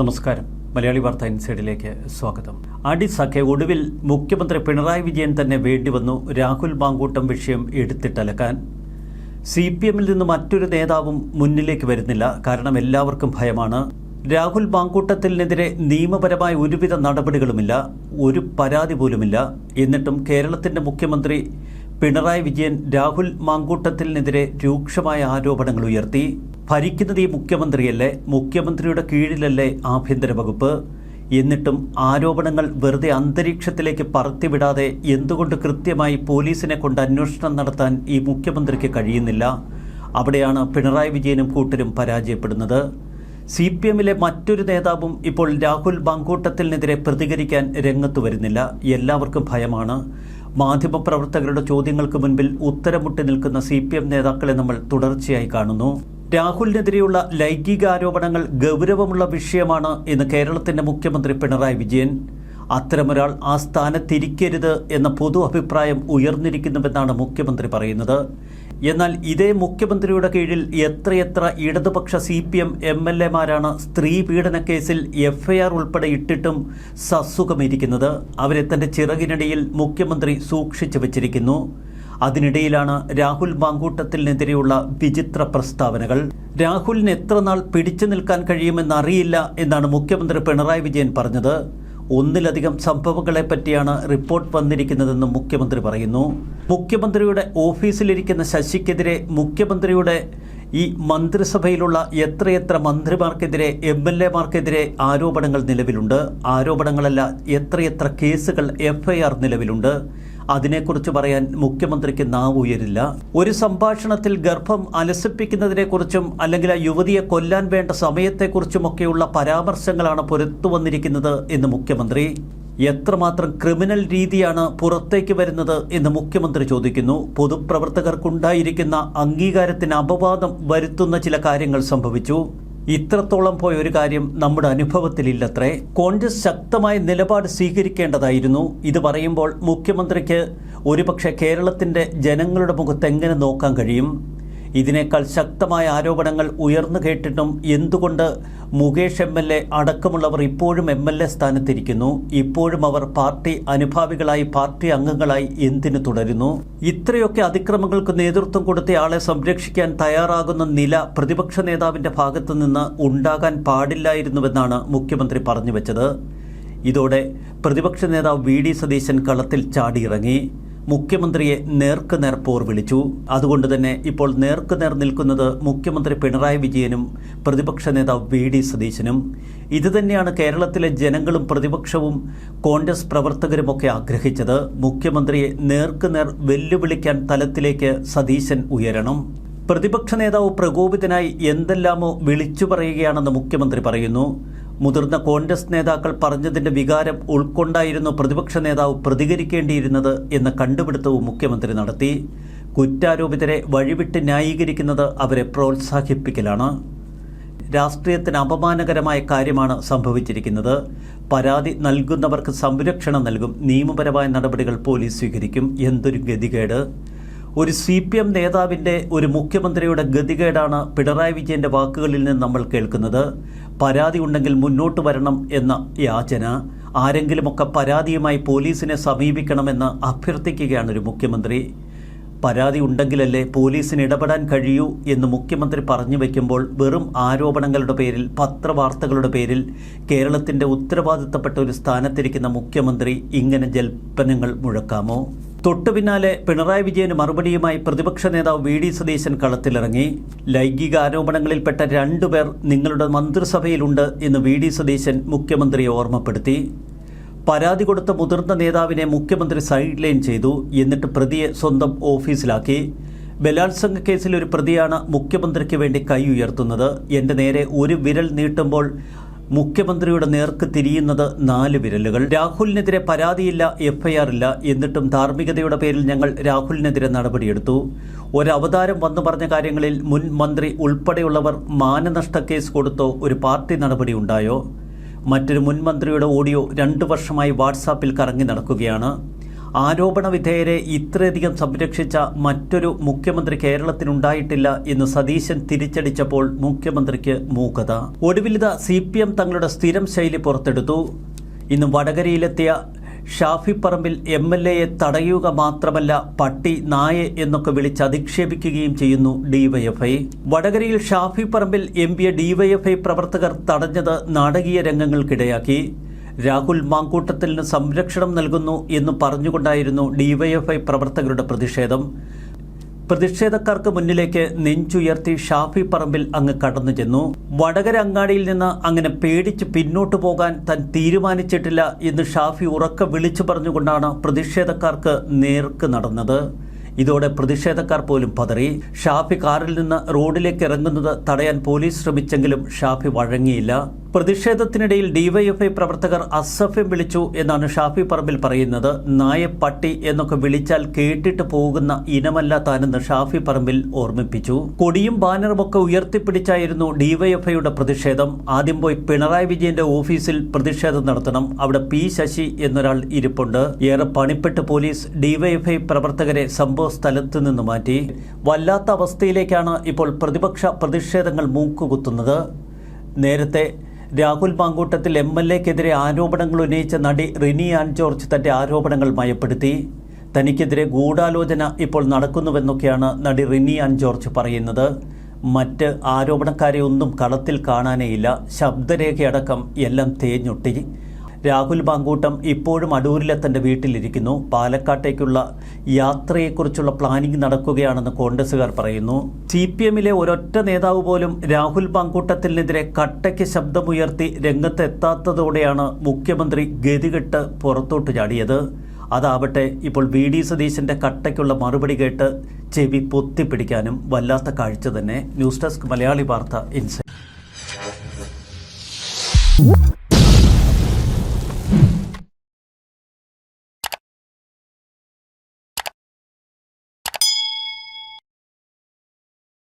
നമസ്കാരം. മലയാളി വാർത്ത ഇൻസൈഡിലേക്ക് സ്വാഗതം. അടിസഖ്യ ഒടുവിൽ മുഖ്യമന്ത്രി പിണറായി വിജയൻ തന്നെ വേണ്ടിവന്നു രാഹുൽ മാങ്കൂട്ടം വിഷയം എടുത്തിട്ടലക്കാൻ. സി പി എമ്മിൽ നിന്ന് മറ്റൊരു നേതാവും മുന്നിലേക്ക് വരുന്നില്ല. കാരണം എല്ലാവർക്കും ഭയമാണ്. രാഹുൽ മാങ്കൂട്ടത്തിനെതിരെ നിയമപരമായ ഒരുവിധ നടപടികളുമില്ല. ഒരു പരാതി പോലുമില്ല. എന്നിട്ടും കേരളത്തിന്റെ മുഖ്യമന്ത്രി പിണറായി വിജയൻ രാഹുൽ മാങ്കൂട്ടത്തിനെതിരെ രൂക്ഷമായ ആരോപണങ്ങൾ ഉയർത്തി. ഭരിക്കുന്നത് ഈ മുഖ്യമന്ത്രിയല്ലേ? മുഖ്യമന്ത്രിയുടെ കീഴിലല്ലേ ആഭ്യന്തര വകുപ്പ്? എന്നിട്ടും ആരോപണങ്ങൾ വെറുതെ അന്തരീക്ഷത്തിലേക്ക് പറത്തിവിടാതെ എന്തുകൊണ്ട് കൃത്യമായി പോലീസിനെ കൊണ്ട് അന്വേഷണം നടത്താൻ ഈ മുഖ്യമന്ത്രിക്ക് കഴിയുന്നില്ല? അവിടെയാണ് പിണറായി വിജയനും കൂട്ടരും പരാജയപ്പെടുന്നത്. സി പി എമ്മിലെ മറ്റൊരു നേതാവും ഇപ്പോൾ രാഹുൽ ബാങ്കൂട്ടത്തിനെതിരെ പ്രതികരിക്കാൻ രംഗത്ത് വരുന്നില്ല. എല്ലാവർക്കും ഭയമാണ്. മാധ്യമപ്രവർത്തകരുടെ ചോദ്യങ്ങൾക്ക് മുൻപിൽ ഉത്തരമുട്ടി നിൽക്കുന്ന സി പി എം നേതാക്കളെ നമ്മൾ തുടർച്ചയായി കാണുന്നു. രാഹുലിനെതിരെയുള്ള ലൈംഗികാരോപണങ്ങൾ ഗൗരവമുള്ള വിഷയമാണ് എന്ന് കേരളത്തിന്റെ മുഖ്യമന്ത്രി പിണറായി വിജയൻ. അത്തരമൊരാൾ ആ സ്ഥാനത്തിരിക്കരുത് എന്ന പൊതു അഭിപ്രായം ഉയർന്നിരിക്കുന്നുവെന്നാണ് മുഖ്യമന്ത്രി പറയുന്നത്. എന്നാൽ ഇതേ മുഖ്യമന്ത്രിയുടെ കീഴിൽ എത്രയെത്ര ഇടതുപക്ഷ C P M M L എമാരാണ് സ്ത്രീ പീഡന കേസിൽ എഫ്ഐആർ ഉൾപ്പെടെ ഇട്ടിട്ടും സസുഖമിരിക്കുന്നത്. അവരെ തന്റെ ചിറകിനിടയിൽ മുഖ്യമന്ത്രി സൂക്ഷിച്ചു വച്ചിരിക്കുന്നു. അതിനിടയിലാണ് രാഹുൽ മാങ്കൂട്ടത്തിനെതിരെയുള്ള വിചിത്ര പ്രസ്താവനകൾ. രാഹുലിന് എത്ര നാൾ പിടിച്ചു നിൽക്കാൻ കഴിയുമെന്നറിയില്ല എന്നാണ് മുഖ്യമന്ത്രി പിണറായി വിജയൻ പറഞ്ഞത്. ഒന്നിലധികം സംഭവങ്ങളെ പറ്റിയാണ് റിപ്പോർട്ട് വന്നിരിക്കുന്നതെന്ന് മുഖ്യമന്ത്രി പറയുന്നു. മുഖ്യമന്ത്രിയുടെ ഓഫീസിലിരിക്കുന്ന ശശിക്കെതിരെ മുഖ്യമന്ത്രിയുടെ ഈ മന്ത്രിസഭയിലുള്ള എത്രയെത്ര മന്ത്രിമാർക്കെതിരെ എം എൽ എമാർക്കെതിരെ ആരോപണങ്ങൾ നിലവിലുണ്ട്. ആരോപണങ്ങളല്ല എത്രയെത്ര കേസുകൾ എഫ്ഐആർ നിലവിലുണ്ട്. അതിനെക്കുറിച്ച് പറയാൻ മുഖ്യമന്ത്രിക്ക് നാവ് ഉയരില്ല. ഒരു സംഭാഷണത്തിൽ ഗർഭം അലസിപ്പിക്കുന്നതിനെക്കുറിച്ചും അല്ലെങ്കിൽ ആ യുവതിയെ കൊല്ലാൻ വേണ്ട സമയത്തെക്കുറിച്ചുമൊക്കെയുള്ള പരാമർശങ്ങളാണ് പുറത്തു വന്നിരിക്കുന്നത് എന്ന് മുഖ്യമന്ത്രി. എത്രമാത്രം ക്രിമിനൽ രീതിയാണ് പുറത്തേക്ക് വരുന്നത് എന്ന് മുഖ്യമന്ത്രി ചോദിക്കുന്നു. പൊതുപ്രവർത്തകർക്കുണ്ടായിരിക്കുന്ന അംഗീകാരത്തിന് അപവാദം വരുത്തുന്ന ചില കാര്യങ്ങൾ സംഭവിച്ചു. ഇത്രത്തോളം പോയ ഒരു കാര്യം നമ്മുടെ അനുഭവത്തിലില്ലത്രേ. കോൺഗ്രസ് ശക്തമായ നിലപാട് സ്വീകരിക്കേണ്ടതായിരുന്നു. ഇത് പറയുമ്പോൾ മുഖ്യമന്ത്രിക്ക് ഒരുപക്ഷെ കേരളത്തിന്റെ ജനങ്ങളുടെ മുഖത്ത് എങ്ങനെ നോക്കാൻ കഴിയും? ഇതിനേക്കാൾ ശക്തമായ ആരോപണങ്ങൾ ഉയർന്നു കേട്ടിട്ടും എന്തുകൊണ്ട് മുകേഷ് എം എൽ എ അടക്കമുള്ളവർ ഇപ്പോഴും എം എൽ എ സ്ഥാനത്തിരിക്കുന്നു? ഇപ്പോഴും അവർ പാർട്ടി അനുഭാവികളായി പാർട്ടി അംഗങ്ങളായി എന്തിനു തുടരുന്നു? ഇത്രയൊക്കെ അതിക്രമങ്ങൾക്ക് നേതൃത്വം കൊടുത്തയാളെ സംരക്ഷിക്കാൻ തയ്യാറാകുന്ന നില പ്രതിപക്ഷ നേതാവിന്റെ ഭാഗത്തു നിന്ന് ഉണ്ടാകാൻ പാടില്ലായിരുന്നുവെന്നാണ് മുഖ്യമന്ത്രി പറഞ്ഞു വെച്ചത്. ഇതോടെ പ്രതിപക്ഷ നേതാവ് വി ഡി സതീശൻ കളത്തിൽ ചാടിയിറങ്ങി. മുഖ്യമന്ത്രിയെ നേർക്കുനേർ പോർ വിളിച്ചു. അതുകൊണ്ട് തന്നെ ഇപ്പോൾ നേർക്കുനേർ നിൽക്കുന്നത് മുഖ്യമന്ത്രി പിണറായി വിജയനും പ്രതിപക്ഷ നേതാവ് വി ഡി സതീശനും. ഇതുതന്നെയാണ് കേരളത്തിലെ ജനങ്ങളും പ്രതിപക്ഷവും കോൺഗ്രസ് പ്രവർത്തകരുമൊക്കെ ആഗ്രഹിച്ചത്. മുഖ്യമന്ത്രിയെ നേർക്കുനേർ വെല്ലുവിളിക്കാൻ തലത്തിലേക്ക് സതീശൻ ഉയരണം. പ്രതിപക്ഷ നേതാവ് പ്രകോപിതനായി എന്തെല്ലാമോ വിളിച്ചു പറയുകയാണെന്ന് മുഖ്യമന്ത്രി പറയുന്നു. മുതിർന്ന കോൺഗ്രസ് നേതാക്കൾ പറഞ്ഞതിന്റെ വികാരം ഉൾക്കൊണ്ടായിരുന്നു പ്രതിപക്ഷ നേതാവ് പ്രതികരിക്കേണ്ടിയിരുന്നത് എന്ന കണ്ടുപിടുത്തവും മുഖ്യമന്ത്രി നടത്തി. കുറ്റാരോപിതരെ വഴിവിട്ട് ന്യായീകരിക്കുന്നത് അവരെ പ്രോത്സാഹിപ്പിക്കലാണ്. രാഷ്ട്രീയത്തിന് അപമാനകരമായ കാര്യമാണ് സംഭവിച്ചിരിക്കുന്നത്. പരാതി നൽകുന്നവർക്ക് സംരക്ഷണം നൽകും. നിയമപരമായ നടപടികൾ പോലീസ് സ്വീകരിക്കും. എന്തൊരു ഗതികേട്. ഒരു സി പി എം നേതാവിന്റെ ഒരു മുഖ്യമന്ത്രിയുടെ ഗതികേടാണ് പിണറായി വിജയന്റെ വാക്കുകളിൽ നിന്ന് നമ്മൾ കേൾക്കുന്നത്. പരാതി ഉണ്ടെങ്കിൽ മുന്നോട്ട് വരണം എന്ന യാചന. ആരെങ്കിലുമൊക്കെ പരാതിയുമായി പോലീസിനെ സമീപിക്കണമെന്ന് അഭ്യർത്ഥിക്കുകയാണ് ഒരു മുഖ്യമന്ത്രി. പരാതി ഉണ്ടെങ്കിലല്ലേ പോലീസിന് ഇടപെടാൻ കഴിയൂ എന്ന് മുഖ്യമന്ത്രി പറഞ്ഞു വയ്ക്കുമ്പോൾ വെറും ആരോപണങ്ങളുടെ പേരിൽ പത്രവാർത്തകളുടെ പേരിൽ കേരളത്തിന്റെ ഉത്തരവാദിത്തപ്പെട്ട ഒരു സ്ഥാനത്തിരിക്കുന്ന മുഖ്യമന്ത്രി ഇങ്ങനെ ജൽപ്പനങ്ങൾ മുഴക്കാമോ? തൊട്ടു പിന്നാലെ പിണറായി വിജയന് മറുപടിയുമായി പ്രതിപക്ഷ നേതാവ് വി ഡി സതീശൻ കളത്തിലിറങ്ങി. ലൈംഗിക ആരോപണങ്ങളിൽപ്പെട്ട രണ്ടുപേർ നിങ്ങളുടെ മന്ത്രിസഭയിലുണ്ട് എന്ന് വി ഡി സതീശൻ മുഖ്യമന്ത്രിയെ ഓർമ്മപ്പെടുത്തി. പരാതി കൊടുത്ത മുതിർന്ന നേതാവിനെ മുഖ്യമന്ത്രി സൈഡ് ലൈൻ ചെയ്തു എന്നിട്ട് പ്രതിയെ സ്വന്തം ഓഫീസിലാക്കി. ബലാത്സംഗ കേസിൽ ഒരു പ്രതിയാണ് മുഖ്യമന്ത്രിക്ക് വേണ്ടി കൈ ഉയർത്തുന്നത് എന്റെ നേരെ ഒരു വിരൽ നീട്ടുമ്പോൾ മുഖ്യമന്ത്രിയുടെ നേർക്ക് തിരിയുന്നത് നാല് വിരലുകൾ. രാഹുലിനെതിരെ പരാതിയില്ല എഫ്ഐആർ ഇല്ല എന്നിട്ടും ധാർമ്മികതയുടെ പേരിൽ ഞങ്ങൾ രാഹുലിനെതിരെ നടപടിയെടുത്തു. ഒരവതാരം വന്നു പറഞ്ഞ കാര്യങ്ങളിൽ മുൻ മന്ത്രി ഉൾപ്പെടെയുള്ളവർ മാനനഷ്ട കേസ് കൊടുത്തോ ഒരു പാർട്ടി നടപടി ഉണ്ടായോ? മറ്റൊരു മുൻ മന്ത്രിയുടെ ഓഡിയോ രണ്ടു വർഷമായി വാട്സാപ്പിൽ കറങ്ങി നടക്കുകയാണ്. ആരോപണ വിധേയരെ ഇത്രയധികം സംരക്ഷിച്ച മറ്റൊരു മുഖ്യമന്ത്രി കേരളത്തിനുണ്ടായിട്ടില്ല എന്ന് സതീശൻ തിരിച്ചടിച്ചപ്പോൾ മുഖ്യമന്ത്രിക്ക് മൂകത. ഒടുവിലിത സി പി എം തങ്ങളുടെ സ്ഥിരം ശൈലി പുറത്തെടുത്തു. ഇന്ന് വടകരയിലെത്തിയ ഷാഫി പറമ്പിൽ എം എൽ എയെ തടയുക മാത്രമല്ല പട്ടി നായ എന്നൊക്കെ വിളിച്ച് അധിക്ഷേപിക്കുകയും ചെയ്യുന്നു ഡിവൈഎഫ്ഐ വടകരയിൽ ഷാഫി പറമ്പിൽ എം പിയെ ഡിവൈഎഫ്ഐ പ്രവർത്തകർ തടഞ്ഞത് നാടകീയ രംഗങ്ങൾക്കിടയാക്കി. രാഹുൽ മാങ്കൂട്ടത്തിന് സംരക്ഷണം നൽകുന്നു എന്ന് പറഞ്ഞുകൊണ്ടായിരുന്നു ഡിവൈഎഫ്ഐ പ്രവർത്തകരുടെ പ്രതിഷേധം. പ്രതിഷേധക്കാർക്ക് മുന്നിലേക്ക് നെഞ്ചുയർത്തി ഷാഫി പറമ്പിൽ അങ്ങ് കടന്നു ചെന്നു. വടകര അങ്ങാടിയിൽ നിന്ന് അങ്ങനെ പേടിച്ച് പിന്നോട്ട് പോകാൻ താൻ തീരുമാനിച്ചിട്ടില്ല എന്ന് ഷാഫി ഉറക്കെ വിളിച്ചു പറഞ്ഞുകൊണ്ടാണ് പ്രതിഷേധക്കാർക്ക് നേർക്ക് നടന്നത്. ഇതോടെ പ്രതിഷേധക്കാർ പോലും പതറി. ഷാഫി കാറിൽ നിന്ന് റോഡിലേക്ക് ഇറങ്ങുന്നത് തടയാൻ പോലീസ് ശ്രമിച്ചെങ്കിലും ഷാഫി വഴങ്ങിയില്ല. പ്രതിഷേധത്തിനിടയിൽ ഡിവൈഎഫ്ഐ പ്രവർത്തകർ അസഭ്യം വിളിച്ചു എന്നാണ് ഷാഫി പറമ്പിൽ പറയുന്നത്. നായപ്പട്ടി എന്നൊക്കെ വിളിച്ചാൽ കേട്ടിട്ട് പോകുന്ന ഇനമല്ല താനെന്ന് ഷാഫി പറമ്പിൽ ഓർമ്മിപ്പിച്ചു. കൊടിയും ബാനറുമൊക്കെ ഉയർത്തിപ്പിടിച്ചായിരുന്നു ഡിവൈഎഫ്ഐയുടെ പ്രതിഷേധം. ആദ്യം പോയി പിണറായി വിജയന്റെ ഓഫീസിൽ പ്രതിഷേധം നടത്തണം. അവിടെ പി ശശി എന്നൊരാൾ ഇരിപ്പുണ്ട്. ഏറെ പണിപ്പെട്ട് പോലീസ് ഡിവൈഎഫ്ഐ പ്രവർത്തകരെ സംഭവ സ്ഥലത്ത് നിന്ന് മാറ്റി. വല്ലാത്ത അവസ്ഥയിലേക്കാണ് ഇപ്പോൾ പ്രതിപക്ഷ പ്രതിഷേധങ്ങൾ മൂക്കുകുത്തുന്നത്. നേരത്തെ രാഹുൽ മാങ്കൂട്ടത്തിൽ എം എൽ എക്കെതിരെ ആരോപണങ്ങൾ ഉന്നയിച്ച നടി റിനി ആൻ ജോർജ് തന്റെ ആരോപണങ്ങൾ മയപ്പെടുത്തി. തനിക്കെതിരെ ഗൂഢാലോചന ഇപ്പോൾ നടക്കുന്നുവെന്നൊക്കെയാണ് നടി റിനി ആൻ ജോർജ് പറയുന്നത്. മറ്റ് ആരോപണക്കാരെ ഒന്നും കളത്തിൽ കാണാനേയില്ല. ശബ്ദരേഖയടക്കം എല്ലാം തേഞ്ഞൊട്ടി. രാഹുൽ ബാങ്കൂട്ടം ഇപ്പോഴും അടൂരിലെ തന്റെ വീട്ടിലിരിക്കുന്നു. പാലക്കാട്ടേക്കുള്ള യാത്രയെക്കുറിച്ചുള്ള പ്ലാനിംഗ് നടക്കുകയാണെന്ന് കോൺഗ്രസുകാർ പറയുന്നു. സി പി എമ്മിലെ ഒരൊറ്റ നേതാവ് പോലും രാഹുൽ ബാങ്കൂട്ടത്തിനെതിരെ കട്ടയ്ക്ക് ശബ്ദമുയർത്തി രംഗത്തെത്താത്തതോടെയാണ് മുഖ്യമന്ത്രി ഗതികെട്ട് പുറത്തോട്ട് ചാടിയത്. അതാവട്ടെ ഇപ്പോൾ വി ഡി സതീശന്റെ കട്ടയ്ക്കുള്ള മറുപടി കേട്ട് ചെവി പൊത്തിപ്പിടിക്കാനും വല്ലാത്ത കാഴ്ച തന്നെ. ന്യൂസ് ഡെസ്ക് മലയാളി വാർത്ത ഇൻസൈറ്റ്